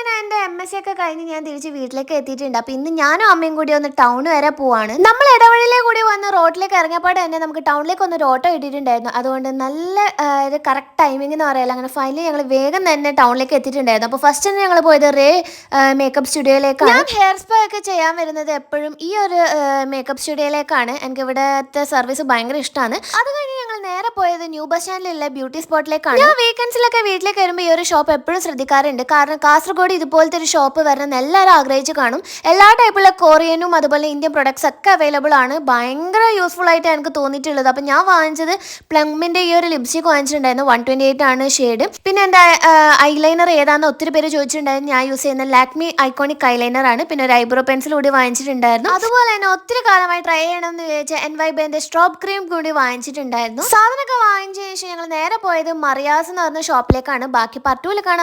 അങ്ങനെ എന്റെ M S C ഒക്കെ കഴിഞ്ഞ് ഞാൻ തിരിച്ച് വീട്ടിലേക്ക് എത്തിയിട്ടുണ്ട്. അപ്പോൾ ഇന്ന് ഞാനും അമ്മയും കൂടി ഒന്ന് ടൗൺ വരെ പോവാണ്. നമ്മൾ ഇടവഴിയിലെ കൂടി വന്ന് റോഡിലേക്ക് ഇറങ്ങിയപ്പോൾ തന്നെ നമുക്ക് ടൗണിലേക്ക് ഒന്ന് ഒരു ഓട്ടോ ഇട്ടിട്ടുണ്ടായിരുന്നു അതുകൊണ്ട് നല്ല കറക്റ്റ് ടൈമിംഗ് എന്ന് പറയാലോ. അങ്ങനെ ഫൈനലി ഞങ്ങൾ വേഗം തന്നെ ടൗണിലേക്ക് എത്തിയിട്ടുണ്ടായിരുന്നു. അപ്പോൾ ഫസ്റ്റ് തന്നെ ഞങ്ങൾ പോയത് റേ മേക്കപ്പ് സ്റ്റുഡിയോയിലേക്കാണ് ഞാൻ ഹെയർ സ്പാ ഒക്കെ ചെയ്യാൻ വരുന്നത് എപ്പോഴും ഈ ഒരു മേക്കപ്പ് സ്റ്റുഡിയോയിലേക്കാണ് എനിക്ക് ഇവിടുത്തെ സർവീസ് ഭയങ്കര ഇഷ്ടമാണ് അത് കഴിഞ്ഞ് ഞങ്ങൾ പോയത് ന്യൂ ബസ് സ്റ്റാൻഡിലുള്ള ബ്യൂട്ടി സ്പോട്ടിലേക്കാണ്. ഞാൻ വീക്കെൻഡ്സിലൊക്കെ വീട്ടിലേക്ക് വരുമ്പോൾ ഈ ഒരു ഷോപ്പ് എപ്പോഴും ശ്രദ്ധിക്കാറുണ്ട്. കാരണം കാസർഗോഡ് ഇതുപോലത്തെ ഒരു ഷോപ്പ് വരണം എല്ലാവരും ആഗ്രഹിച്ച് കാണും. എല്ലാ ടൈപ്പുള്ള കൊറിയനും അതുപോലെ ഇന്ത്യൻ പ്രൊഡക്ട്സ് ഒക്കെ അവൈലബിൾ ആണ്. ഭയങ്കര യൂസ്ഫുൾ ആയിട്ട് എനിക്ക് തോന്നിയിട്ടുള്ളത്. അപ്പം ഞാൻ വാങ്ങിച്ചത് പ്ലംമിന്റെ ഈ ഒരു ലിപ്സ്റ്റിക് വാങ്ങിച്ചിട്ടുണ്ടായിരുന്നു. വൺ ട്വന്റി എയ്റ്റ് ആണ് ഷെയ്ഡ് പിന്നെ എന്റെ ഐലൈനർ ഏതാണെന്ന് ഒത്തിരി പേര് ചോദിച്ചിട്ടുണ്ടായിരുന്നു. ഞാൻ യൂസ് ചെയ്യുന്ന ലാക്മി ഐക്കോണിക് ഐലൈനർ ആണ്. പിന്നെ ഒരു ഐബ്രോ പെൻസിൽ കൂടി വാങ്ങിച്ചിട്ടുണ്ടായിരുന്നു. അതുപോലെ തന്നെ ഒത്തിരി കാലമായി ട്രൈ ചെയ്യണമെന്ന് ചോദിച്ചാൽ വിചാരിച്ച എൻ വൈബിന്റെ സ്ട്രോബ് ക്രീം കൂടി വാങ്ങിച്ചിട്ടുണ്ടായിരുന്നു. സാധനമൊക്കെ വാങ്ങിച്ച ശേഷം ഞങ്ങൾ നേരെ പോയത് മറിയാസ് എന്ന് പറഞ്ഞ ഷോപ്പിലേക്കാണ് ബാക്കി പർട്ടൂൽ കാണാൻ